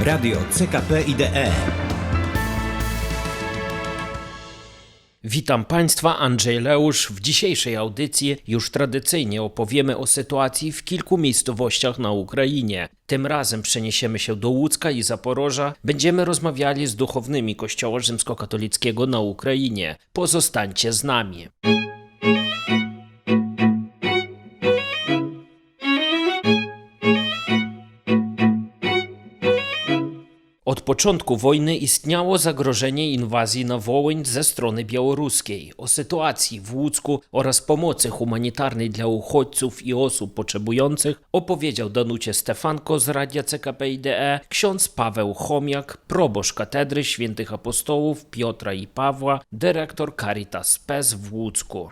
Radio CKP IDE. Witam Państwa, Andrzej Leusz. W dzisiejszej audycji już tradycyjnie opowiemy o sytuacji w kilku miejscowościach na Ukrainie. Tym razem przeniesiemy się do Łódzka i Zaporoża. Będziemy rozmawiali z duchownymi Kościoła Rzymskokatolickiego na Ukrainie. Pozostańcie z nami. Początku wojny istniało zagrożenie inwazji na Wołyń ze strony białoruskiej. O sytuacji w Łódzku oraz pomocy humanitarnej dla uchodźców i osób potrzebujących opowiedział Danucie Stefanko z Radia CKP IDE ksiądz Paweł Chomiak, proboszcz katedry świętych apostołów Piotra i Pawła, dyrektor Caritas PES w Łódzku.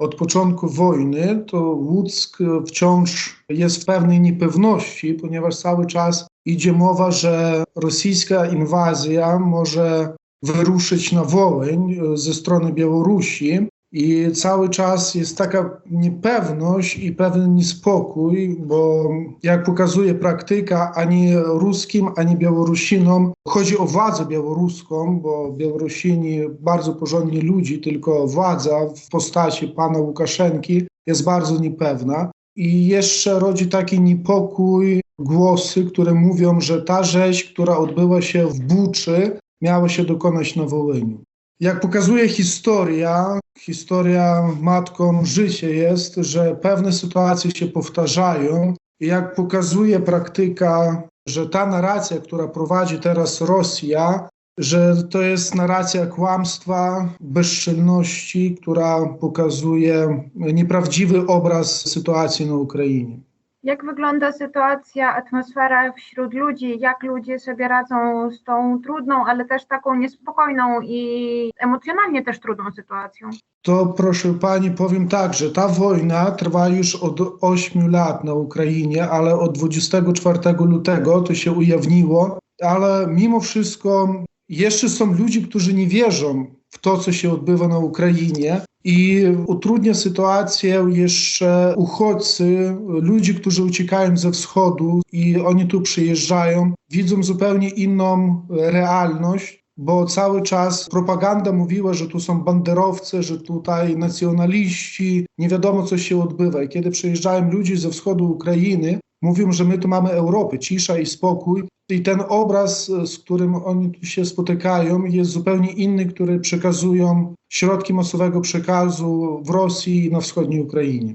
Od początku wojny to Łuck wciąż jest w pewnej niepewności, ponieważ cały czas idzie mowa, że rosyjska inwazja może wyruszyć na Wołyń ze strony Białorusi. I cały czas jest taka niepewność i pewien niespokój, bo jak pokazuje praktyka, ani ruskim, ani Białorusinom chodzi o władzę białoruską, bo Białorusini bardzo porządni ludzi, tylko władza w postaci pana Łukaszenki jest bardzo niepewna. I jeszcze rodzi taki niepokój głosy, które mówią, że ta rzeź, która odbyła się w Buczy, miała się dokonać na Wołyniu. Jak pokazuje historia, historia matką życie jest, że pewne sytuacje się powtarzają. I jak pokazuje praktyka, że ta narracja, która prowadzi teraz Rosja, że to jest narracja kłamstwa, bezczelności, która pokazuje nieprawdziwy obraz sytuacji na Ukrainie. Jak wygląda sytuacja, atmosfera wśród ludzi? Jak ludzie sobie radzą z tą trudną, ale też taką niespokojną i emocjonalnie też trudną sytuacją? To proszę pani, powiem tak, że ta wojna trwa już od 8 lat na Ukrainie, ale od 24 lutego to się ujawniło, ale mimo wszystko jeszcze są ludzie, którzy nie wierzą w to, co się odbywa na Ukrainie. I utrudnia sytuację jeszcze uchodźcy, ludzie, którzy uciekają ze wschodu i oni tu przyjeżdżają, widzą zupełnie inną realność, bo cały czas propaganda mówiła, że tu są banderowcy, że tutaj nacjonaliści, nie wiadomo co się odbywa. I kiedy przyjeżdżają ludzie ze wschodu Ukrainy, mówią, że my tu mamy Europę, cisza i spokój. I ten obraz, z którym oni tu się spotykają, jest zupełnie inny, który przekazują środki masowego przekazu w Rosji i na wschodniej Ukrainie.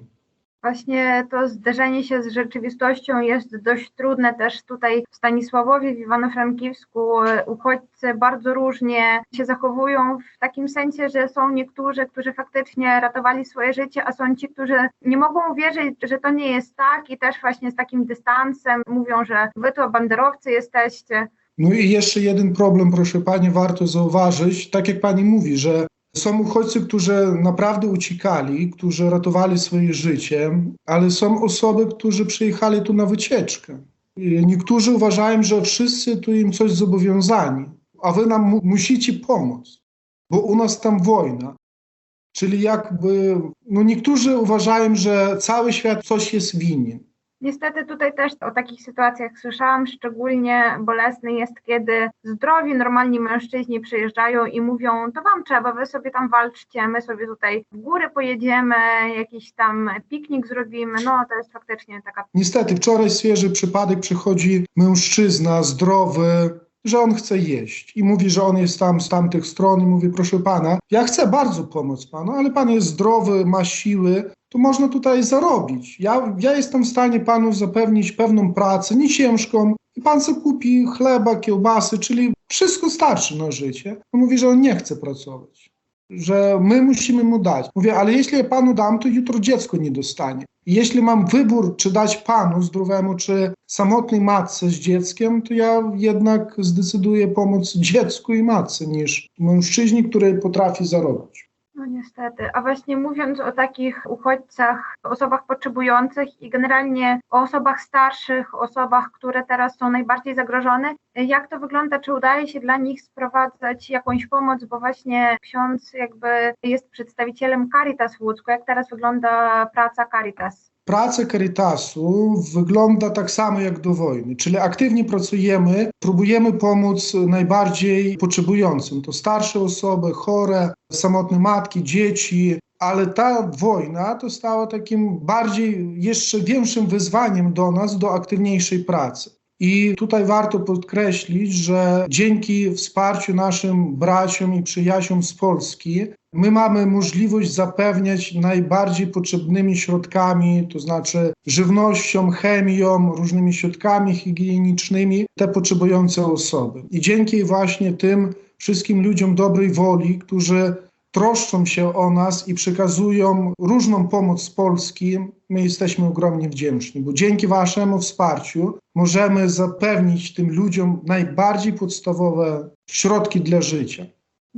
Właśnie to zderzenie się z rzeczywistością jest dość trudne też tutaj w Stanisławowie, w Iwano-Frankiwsku. Uchodźcy bardzo różnie się zachowują w takim sensie, że są niektórzy, którzy faktycznie ratowali swoje życie, a są ci, którzy nie mogą uwierzyć, że to nie jest tak i też właśnie z takim dystansem mówią, że wy to banderowcy jesteście. No i jeszcze jeden problem, proszę pani, warto zauważyć, tak jak pani mówi, że są uchodźcy, którzy naprawdę uciekali, którzy ratowali swoje życie, ale są osoby, którzy przyjechali tu na wycieczkę. Niektórzy uważają, że wszyscy tu im coś zobowiązani, a wy nam mu musicie pomóc, bo u nas tam wojna. Czyli jakby, no niektórzy uważają, że cały świat coś jest winien. Niestety tutaj też o takich sytuacjach słyszałam, szczególnie bolesny jest, kiedy zdrowi, normalni mężczyźni przyjeżdżają i mówią, to wam trzeba, wy sobie tam walczcie, my sobie tutaj w góry pojedziemy, jakiś tam piknik zrobimy, no to jest faktycznie taka... Niestety, wczoraj świeży przypadek przychodzi mężczyzna zdrowy, że on chce jeść i mówi, że on jest tam z tamtych stron i mówi, proszę pana, ja chcę bardzo pomóc panu, ale pan jest zdrowy, ma siły, to można tutaj zarobić. Ja, ja jestem w stanie panu zapewnić pewną pracę, nie ciężką i pan sobie kupi chleba, kiełbasy, czyli wszystko starczy na życie. On mówi, że on nie chce pracować, że my musimy mu dać. Mówię, ale jeśli ja panu dam, to jutro dziecko nie dostanie. I jeśli mam wybór, czy dać panu zdrowemu, czy samotnej matce z dzieckiem, to ja jednak zdecyduję pomóc dziecku i matce niż mężczyźnie, który potrafi zarobić. No niestety. A właśnie mówiąc o takich uchodźcach, osobach potrzebujących i generalnie o osobach starszych, osobach, które teraz są najbardziej zagrożone, jak to wygląda? Czy udaje się dla nich sprowadzać jakąś pomoc? Bo właśnie ksiądz jakby jest przedstawicielem Caritas Łódzku. Jak teraz wygląda praca Caritas? Praca Caritasu wygląda tak samo jak do wojny, czyli aktywnie pracujemy, próbujemy pomóc najbardziej potrzebującym. To starsze osoby, chore, samotne matki, dzieci, ale ta wojna to stała takim bardziej, jeszcze większym wyzwaniem do nas, do aktywniejszej pracy. I tutaj warto podkreślić, że dzięki wsparciu naszym braciom i przyjaciółom z Polski, my mamy możliwość zapewniać najbardziej potrzebnymi środkami, to znaczy żywnością, chemią, różnymi środkami higienicznymi te potrzebujące osoby. I dzięki właśnie tym wszystkim ludziom dobrej woli, którzy troszczą się o nas i przekazują różną pomoc z Polski, my jesteśmy ogromnie wdzięczni, bo dzięki Waszemu wsparciu możemy zapewnić tym ludziom najbardziej podstawowe środki dla życia.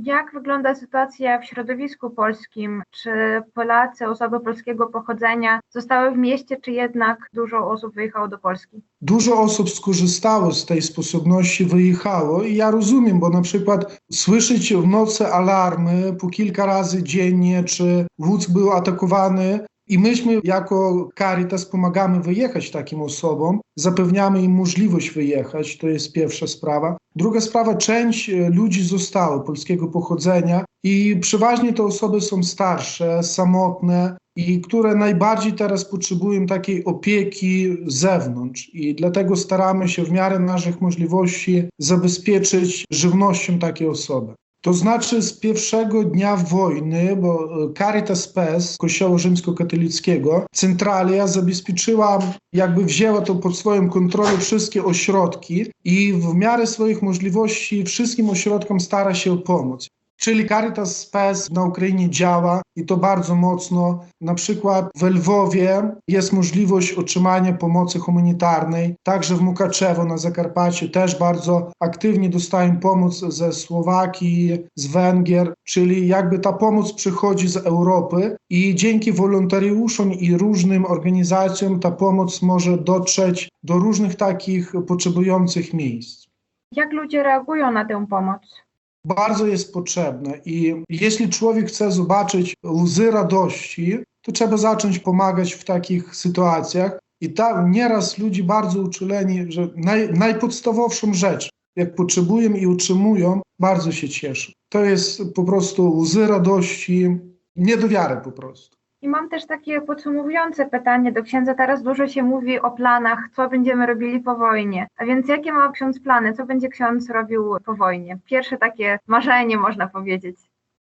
Jak wygląda sytuacja w środowisku polskim? Czy Polacy, osoby polskiego pochodzenia zostały w mieście, czy jednak dużo osób wyjechało do Polski? Dużo osób skorzystało z tej sposobności, wyjechało i ja rozumiem, bo na przykład słyszeć w nocy alarmy po kilka razy dziennie, czy Łódź był atakowany, i myśmy jako Caritas pomagamy wyjechać takim osobom, zapewniamy im możliwość wyjechać, to jest pierwsza sprawa. Druga sprawa, część e, ludzi zostało polskiego pochodzenia i przeważnie te osoby są starsze, samotne i które najbardziej teraz potrzebują takiej opieki z zewnątrz i dlatego staramy się w miarę naszych możliwości zabezpieczyć żywnością takie osoby. To znaczy z pierwszego dnia wojny, bo e, Caritas Pes Kościoła Rzymskokatolickiego, centralia zabezpieczyła, jakby wzięła to pod swoją kontrolę wszystkie ośrodki i w miarę swoich możliwości wszystkim ośrodkom stara się pomóc. Czyli Caritas Spes na Ukrainie działa i to bardzo mocno. Na przykład w Lwowie jest możliwość otrzymania pomocy humanitarnej, także w Mukaczewo na Zakarpacie też bardzo aktywnie dostają pomoc ze Słowakii, z Węgier, czyli jakby ta pomoc przychodzi z Europy i dzięki wolontariuszom i różnym organizacjom ta pomoc może dotrzeć do różnych takich potrzebujących miejsc. Jak ludzie reagują na tę pomoc? Bardzo jest potrzebne i jeśli człowiek chce zobaczyć łzy radości, to trzeba zacząć pomagać w takich sytuacjach. I tam nieraz ludzi bardzo uczuleni, że naj, najpodstawowszą rzecz, jak potrzebują i utrzymują, bardzo się cieszą. To jest po prostu łzy radości, nie do wiary po prostu. I mam też takie podsumowujące pytanie do księdza. Teraz dużo się mówi o planach, co będziemy robili po wojnie. A więc jakie ma ksiądz plany? Co będzie ksiądz robił po wojnie? Pierwsze takie marzenie, można powiedzieć.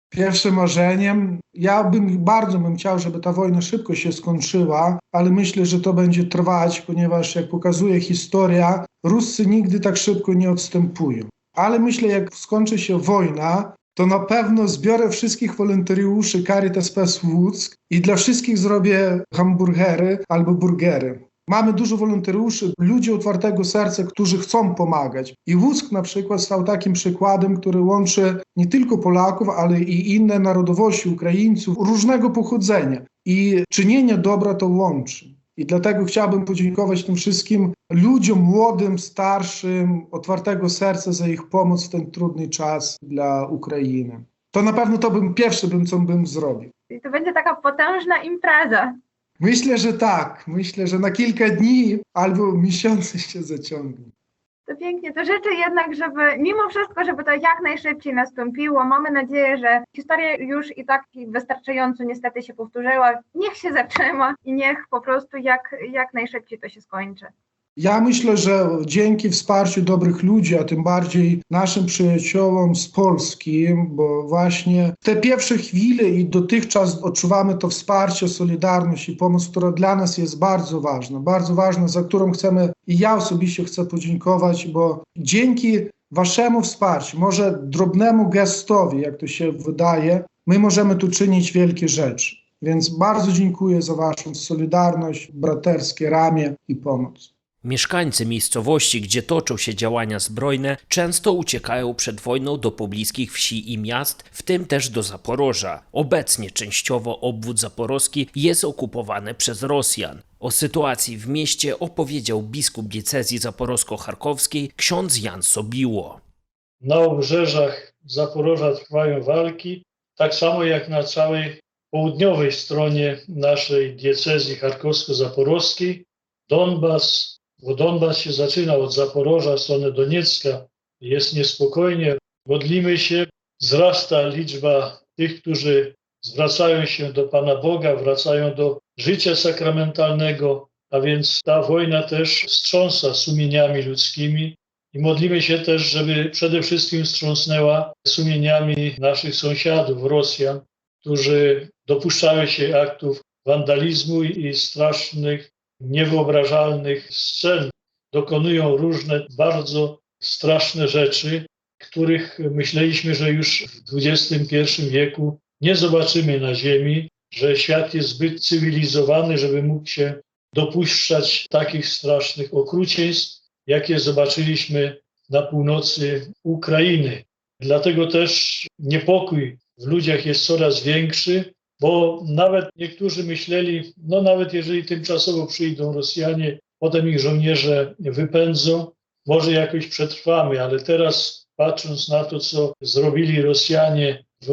Pierwszym marzeniem, ja bym bardzo bym chciał, żeby ta wojna szybko się skończyła, ale myślę, że to będzie trwać, ponieważ jak pokazuje historia, Ruscy nigdy tak szybko nie odstępują. Ale myślę, jak skończy się wojna, to na pewno zbiorę wszystkich wolontariuszy Caritas Pes Łódzk i dla wszystkich zrobię hamburgery albo burgery. Mamy dużo wolontariuszy, ludzi otwartego serca, którzy chcą pomagać. I Łuck na przykład stał takim przykładem, który łączy nie tylko Polaków, ale i inne narodowości, Ukraińców różnego pochodzenia. I czynienie dobra to łączy. I dlatego chciałbym podziękować tym wszystkim ludziom młodym, starszym, otwartego serca za ich pomoc w ten trudny czas dla Ukrainy. To na pewno to bym pierwszy, bym, co bym zrobił. I to będzie taka potężna impreza. Myślę, że tak. Myślę, że na kilka dni albo miesiące się zaciągnie. To pięknie. To życzę jednak, żeby mimo wszystko, żeby to jak najszybciej nastąpiło. Mamy nadzieję, że historia już i tak wystarczająco niestety się powtórzyła. Niech się zatrzyma i niech po prostu jak, jak najszybciej to się skończy. Ja myślę, że dzięki wsparciu dobrych ludzi, a tym bardziej naszym przyjaciołom z Polski, bo właśnie te pierwsze chwile i dotychczas odczuwamy to wsparcie, solidarność i pomoc, która dla nas jest bardzo ważna, bardzo ważna, za którą chcemy i ja osobiście chcę podziękować, bo dzięki waszemu wsparciu, może drobnemu gestowi, jak to się wydaje, my możemy tu czynić wielkie rzeczy. Więc bardzo dziękuję za waszą solidarność, braterskie ramię i pomoc. Mieszkańcy miejscowości, gdzie toczą się działania zbrojne, często uciekają przed wojną do pobliskich wsi i miast, w tym też do Zaporoża. Obecnie częściowo obwód zaporowski jest okupowany przez Rosjan. O sytuacji w mieście opowiedział biskup diecezji zaporowsko-charkowskiej ksiądz Jan Sobiło. Na obrzeżach Zaporoża trwają walki, tak samo jak na całej południowej stronie naszej diecezji charkowsko-zaporowskiej. Donbas, bo Donbas się zaczyna od Zaporoża, w stronę Doniecka. Jest niespokojnie. Modlimy się. Wzrasta liczba tych, którzy zwracają się do Pana Boga, wracają do życia sakramentalnego, a więc ta wojna też wstrząsa sumieniami ludzkimi i modlimy się też, żeby przede wszystkim wstrząsnęła sumieniami naszych sąsiadów, Rosjan, którzy dopuszczają się aktów wandalizmu i strasznych, niewyobrażalnych scen. Dokonują różne bardzo straszne rzeczy, których myśleliśmy, że już w XXI wieku nie zobaczymy na Ziemi, że świat jest zbyt cywilizowany, żeby mógł się dopuszczać takich strasznych okrucieństw, jakie zobaczyliśmy na północy Ukrainy. Dlatego też niepokój w ludziach jest coraz większy, bo nawet niektórzy myśleli, no nawet jeżeli tymczasowo przyjdą Rosjanie, potem ich żołnierze wypędzą, może jakoś przetrwamy, ale teraz patrząc na to, co zrobili Rosjanie w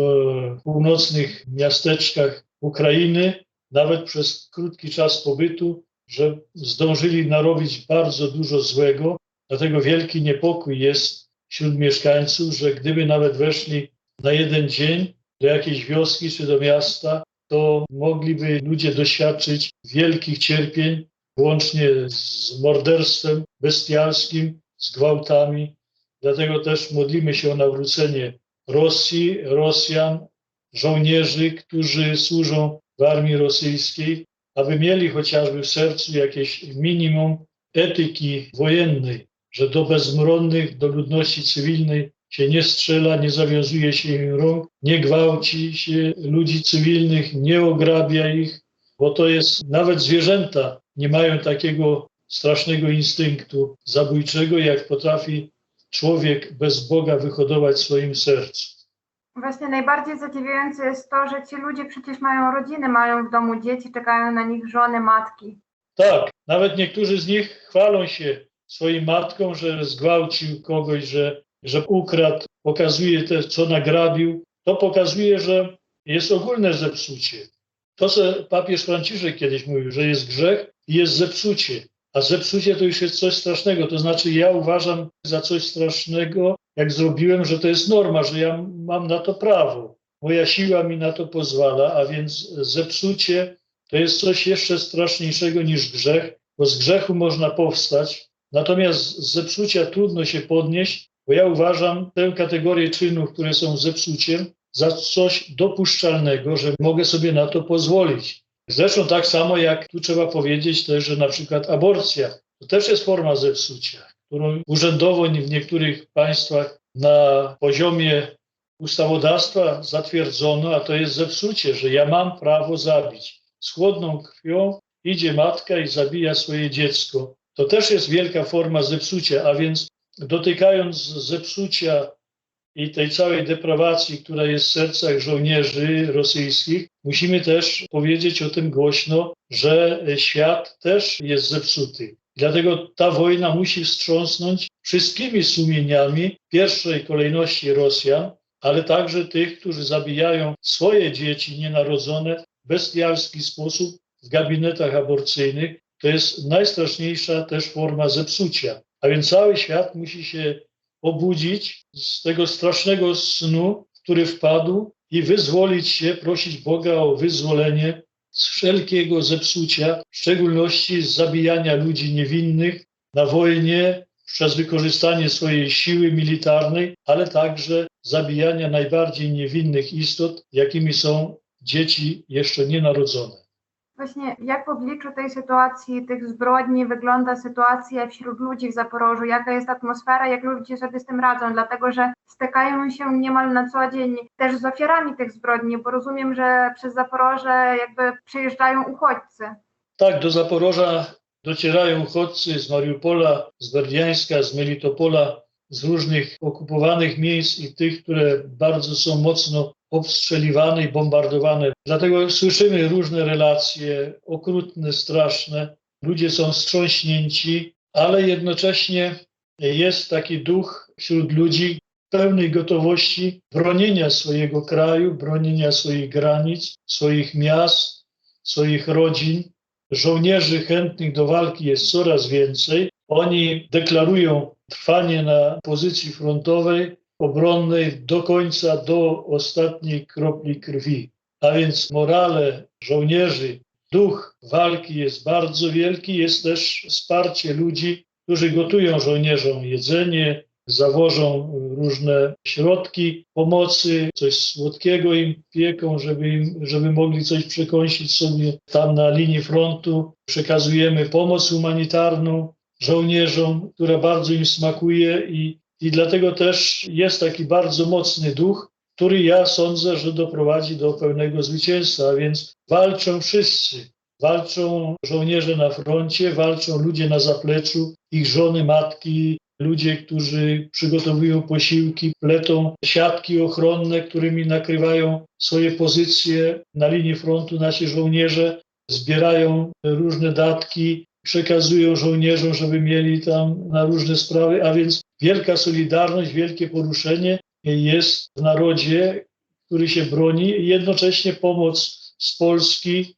północnych miasteczkach Ukrainy, nawet przez krótki czas pobytu, że zdążyli narobić bardzo dużo złego. Dlatego wielki niepokój jest wśród mieszkańców, że gdyby nawet weszli na jeden dzień do jakiejś wioski czy do miasta, to mogliby ludzie doświadczyć wielkich cierpień, łącznie z morderstwem bestialskim, z gwałtami. Dlatego też modlimy się o nawrócenie Rosji, Rosjan, żołnierzy, którzy służą w armii rosyjskiej, aby mieli chociażby w sercu jakieś minimum etyki wojennej, że do bezmronnych, do ludności cywilnej się nie strzela, nie zawiązuje się im rąk, nie gwałci się ludzi cywilnych, nie ograbia ich, bo to jest nawet zwierzęta nie mają takiego strasznego instynktu zabójczego, jak potrafi człowiek bez Boga wyhodować w swoim sercu. Właśnie najbardziej zadziwiające jest to, że ci ludzie przecież mają rodziny, mają w domu dzieci, czekają na nich żony, matki. Tak, nawet niektórzy z nich chwalą się swoim matkom, że zgwałcił kogoś, że, że ukradł, pokazuje te, co nagrabił. To pokazuje, że jest ogólne zepsucie. To, co papież Franciszek kiedyś mówił, że jest grzech i jest zepsucie. A zepsucie to już jest coś strasznego. To znaczy, ja uważam za coś strasznego, jak zrobiłem, że to jest norma, że ja mam na to prawo. Moja siła mi na to pozwala, a więc zepsucie to jest coś jeszcze straszniejszego niż grzech, bo z grzechu można powstać, natomiast z zepsucia trudno się podnieść, bo ja uważam tę kategorię czynów, które są zepsuciem, za coś dopuszczalnego, że mogę sobie na to pozwolić. Zresztą tak samo jak tu trzeba powiedzieć też, że na przykład aborcja to też jest forma zepsucia, którą urzędowo w niektórych państwach na poziomie ustawodawstwa zatwierdzono, a to jest zepsucie, że ja mam prawo zabić. Z chłodną krwią idzie matka i zabija swoje dziecko. To też jest wielka forma zepsucia, a więc dotykając zepsucia i tej całej deprawacji, która jest w sercach żołnierzy rosyjskich, musimy też powiedzieć o tym głośno, że świat też jest zepsuty. Dlatego ta wojna musi wstrząsnąć wszystkimi sumieniami, pierwszej kolejności Rosjan, ale także tych, którzy zabijają swoje dzieci nienarodzone w bestialski sposób w gabinetach aborcyjnych. To jest najstraszniejsza też forma zepsucia. A więc cały świat musi się obudzić z tego strasznego snu, który wpadł i wyzwolić się, prosić Boga o wyzwolenie z wszelkiego zepsucia, w szczególności z zabijania ludzi niewinnych na wojnie przez wykorzystanie swojej siły militarnej, ale także zabijania najbardziej niewinnych istot, jakimi są dzieci jeszcze nienarodzone. Właśnie jak w obliczu tej sytuacji, tych zbrodni wygląda sytuacja wśród ludzi w Zaporożu? Jaka jest atmosfera, jak ludzie sobie z tym radzą? Dlatego, że stykają się niemal na co dzień też z ofiarami tych zbrodni, bo rozumiem, że przez Zaporoże jakby przyjeżdżają uchodźcy. Tak, do Zaporoża docierają uchodźcy z Mariupola, z Berdiańska, z Melitopola, z różnych okupowanych miejsc i tych, które bardzo są mocno obstrzeliwane i bombardowane. Dlatego słyszymy różne relacje, okrutne, straszne. Ludzie są wstrząśnięci, ale jednocześnie jest taki duch wśród ludzi pełnej gotowości bronienia swojego kraju, bronienia swoich granic, swoich miast, swoich rodzin. Żołnierzy chętnych do walki jest coraz więcej. Oni deklarują trwanie na pozycji frontowej, obronnej do końca, do ostatniej kropli krwi. A więc morale żołnierzy, duch walki jest bardzo wielki. Jest też wsparcie ludzi, którzy gotują żołnierzom jedzenie, zawożą różne środki pomocy, coś słodkiego im pieką, żeby, im, żeby mogli coś przekąsić sobie tam na linii frontu. Przekazujemy pomoc humanitarną żołnierzom, która bardzo im smakuje i, i dlatego też jest taki bardzo mocny duch, który ja sądzę, że doprowadzi do pełnego zwycięstwa, a więc walczą wszyscy. Walczą żołnierze na froncie, walczą ludzie na zapleczu, ich żony, matki, ludzie, którzy przygotowują posiłki, pletą siatki ochronne, którymi nakrywają swoje pozycje na linii frontu nasi żołnierze, zbierają różne datki, przekazują żołnierzom, żeby mieli tam na różne sprawy, a więc wielka solidarność, wielkie poruszenie jest w narodzie, który się broni jednocześnie pomoc z Polski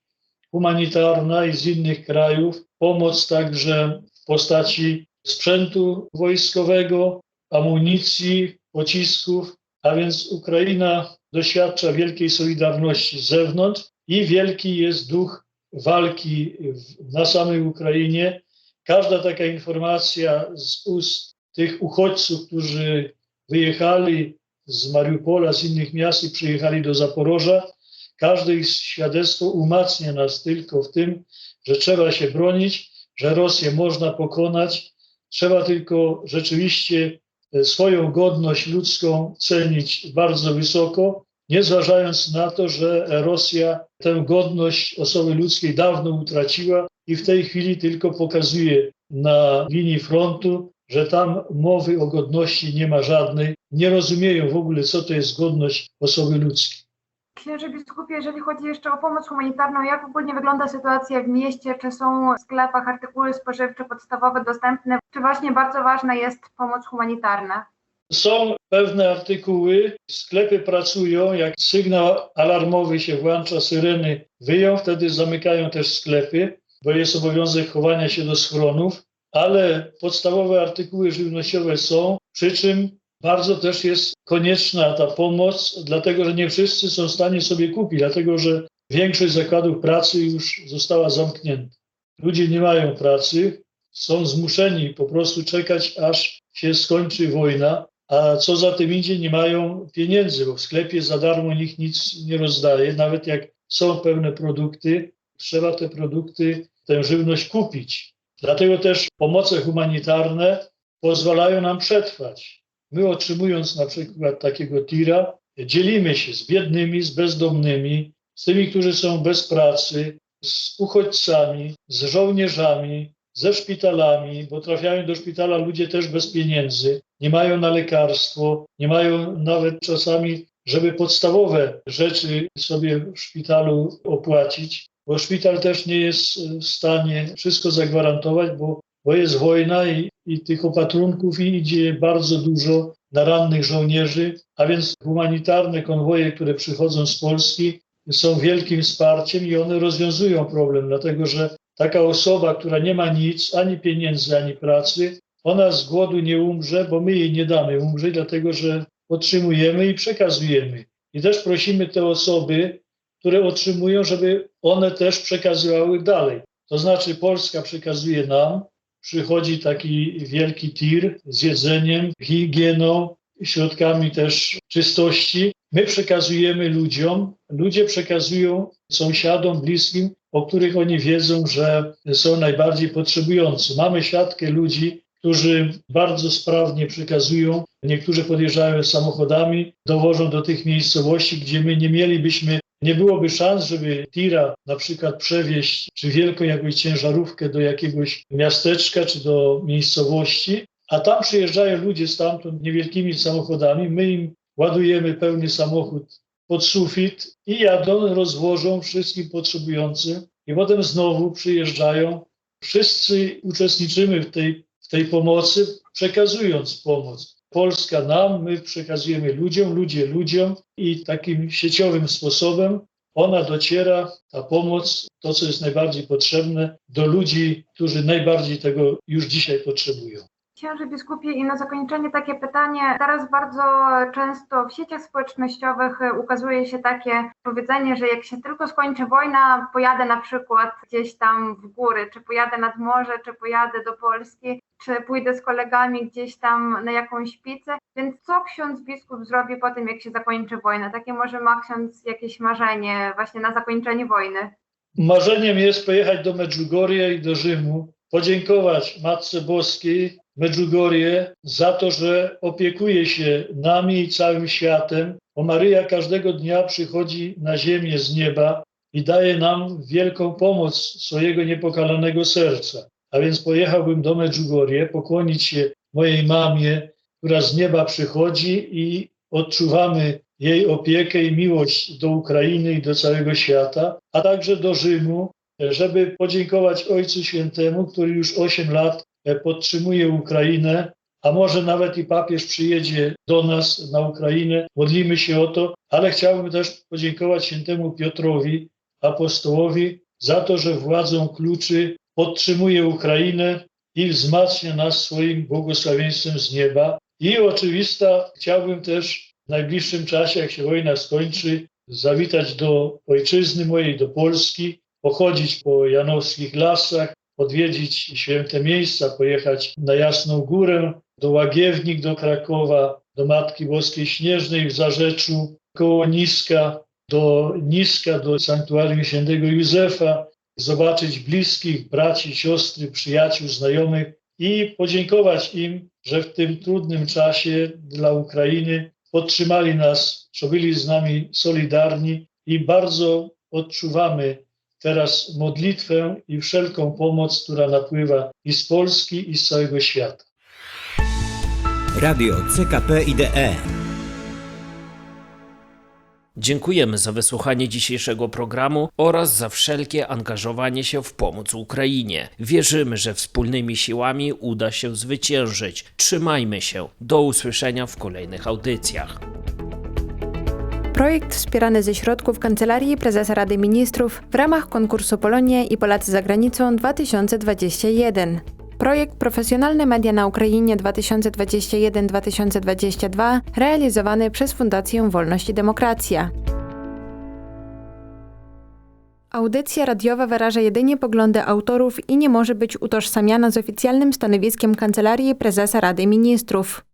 humanitarna i z innych krajów, pomoc także w postaci sprzętu wojskowego, amunicji, pocisków, a więc Ukraina doświadcza wielkiej solidarności z zewnątrz i wielki jest duch walki na samej Ukrainie. Każda taka informacja z ust tych uchodźców, którzy wyjechali z Mariupola, z innych miast i przyjechali do Zaporoża, każde ich świadectwo umacnia nas tylko w tym, że trzeba się bronić, że Rosję można pokonać, trzeba tylko rzeczywiście e, swoją godność ludzką cenić bardzo wysoko, nie zważając na to, że Rosja tę godność osoby ludzkiej dawno utraciła i w tej chwili tylko pokazuje na linii frontu, że tam mowy o godności nie ma żadnej, nie rozumieją w ogóle, co to jest godność osoby ludzkiej. Księże biskupie, jeżeli chodzi jeszcze o pomoc humanitarną, jak ogólnie wygląda sytuacja w mieście? Czy są w sklepach artykuły spożywcze podstawowe dostępne? Czy właśnie bardzo ważna jest pomoc humanitarna? Są pewne artykuły, sklepy pracują, jak sygnał alarmowy się włącza, syreny wyją, wtedy zamykają też sklepy, bo jest obowiązek chowania się do schronów, ale podstawowe artykuły żywnościowe są, przy czym bardzo też jest konieczna ta pomoc, dlatego że nie wszyscy są w stanie sobie kupić, dlatego że większość zakładów pracy już została zamknięta. Ludzie nie mają pracy, są zmuszeni po prostu czekać, aż się skończy wojna, a co za tym idzie, nie mają pieniędzy, bo w sklepie za darmo nikt nic nie rozdaje. Nawet jak są pewne produkty, trzeba te produkty, tę żywność kupić. Dlatego też pomoce humanitarne pozwalają nam przetrwać. My otrzymując na przykład takiego tira, dzielimy się z biednymi, z bezdomnymi, z tymi, którzy są bez pracy, z uchodźcami, z żołnierzami, ze szpitalami, bo trafiają do szpitala ludzie też bez pieniędzy, nie mają na lekarstwo, nie mają nawet czasami, żeby podstawowe rzeczy sobie w szpitalu opłacić, bo szpital też nie jest w stanie wszystko zagwarantować, bo, bo jest wojna i, i tych opatrunków idzie bardzo dużo na rannych żołnierzy, a więc humanitarne konwoje, które przychodzą z Polski, są wielkim wsparciem i one rozwiązują problem, dlatego że taka osoba, która nie ma nic, ani pieniędzy, ani pracy, ona z głodu nie umrze, bo my jej nie damy umrzeć, dlatego że otrzymujemy i przekazujemy. I też prosimy te osoby, które otrzymują, żeby one też przekazywały dalej. To znaczy Polska przekazuje nam, przychodzi taki wielki tir z jedzeniem, higieną, środkami też czystości. My przekazujemy ludziom, ludzie przekazują sąsiadom, bliskim, o których oni wiedzą, że są najbardziej potrzebujący. Mamy siatkę ludzi, którzy bardzo sprawnie przekazują. Niektórzy podjeżdżają samochodami, dowożą do tych miejscowości, gdzie my nie mielibyśmy, nie byłoby szans, żeby tira na przykład przewieźć, czy wielką jakąś ciężarówkę do jakiegoś miasteczka, czy do miejscowości, a tam przyjeżdżają ludzie stamtąd niewielkimi samochodami, my im ładujemy pełny samochód pod sufit i jadą, rozwożą wszystkim potrzebującym i potem znowu przyjeżdżają. Wszyscy uczestniczymy w tej w tej pomocy, przekazując pomoc. Polska nam, my przekazujemy ludziom, ludzie ludziom i takim sieciowym sposobem ona dociera, ta pomoc, to co jest najbardziej potrzebne, do ludzi, którzy najbardziej tego już dzisiaj potrzebują. Księży biskupie i na zakończenie takie pytanie. Teraz bardzo często w sieciach społecznościowych e, ukazuje się takie powiedzenie, że jak się tylko skończy wojna, pojadę na przykład gdzieś tam w góry, czy pojadę nad morze, czy pojadę do Polski, czy pójdę z kolegami gdzieś tam na jakąś pizzę. Więc co ksiądz biskup zrobi po tym, jak się zakończy wojna? Takie może ma ksiądz jakieś marzenie właśnie na zakończenie wojny? Marzeniem jest pojechać do Medjugorje i do Rzymu, podziękować Matce Boskiej Medjugorje za to, że opiekuje się nami i całym światem, bo Maryja każdego dnia przychodzi na ziemię z nieba i daje nam wielką pomoc swojego niepokalanego serca. A więc pojechałbym do Medjugorje, pokłonić się mojej mamie, która z nieba przychodzi i odczuwamy jej opiekę i miłość do Ukrainy i do całego świata, a także do Rzymu, żeby podziękować Ojcu Świętemu, który już 8 lat podtrzymuje Ukrainę, a może nawet i papież przyjedzie do nas na Ukrainę. Modlimy się o to, ale chciałbym też podziękować świętemu Piotrowi, apostołowi, za to, że władzą kluczy podtrzymuje Ukrainę i wzmacnia nas swoim błogosławieństwem z nieba. I oczywista chciałbym też w najbliższym czasie, jak się wojna skończy, zawitać do ojczyzny mojej, do Polski, pochodzić po janowskich lasach, odwiedzić święte miejsca, pojechać na Jasną Górę, do Łagiewnik, do Krakowa, do Matki Boskiej Śnieżnej w Zarzeczu, koło Niska, do Niska, do sanktuarium świętego Józefa, zobaczyć bliskich, braci, siostry, przyjaciół, znajomych i podziękować im, że w tym trudnym czasie dla Ukrainy podtrzymali nas, że byli z nami solidarni i bardzo odczuwamy teraz modlitwę i wszelką pomoc, która napływa i z Polski, i z całego świata. Radio CKP IDE. Dziękujemy za wysłuchanie dzisiejszego programu oraz za wszelkie angażowanie się w pomoc Ukrainie. Wierzymy, że wspólnymi siłami uda się zwyciężyć. Trzymajmy się. Do usłyszenia w kolejnych audycjach. Projekt wspierany ze środków Kancelarii Prezesa Rady Ministrów w ramach konkursu Polonia i Polacy za granicą 2021. Projekt Profesjonalne Media na Ukrainie 2021-2022 realizowany przez Fundację Wolność i Demokracja. Audycja radiowa wyraża jedynie poglądy autorów i nie może być utożsamiana z oficjalnym stanowiskiem Kancelarii Prezesa Rady Ministrów.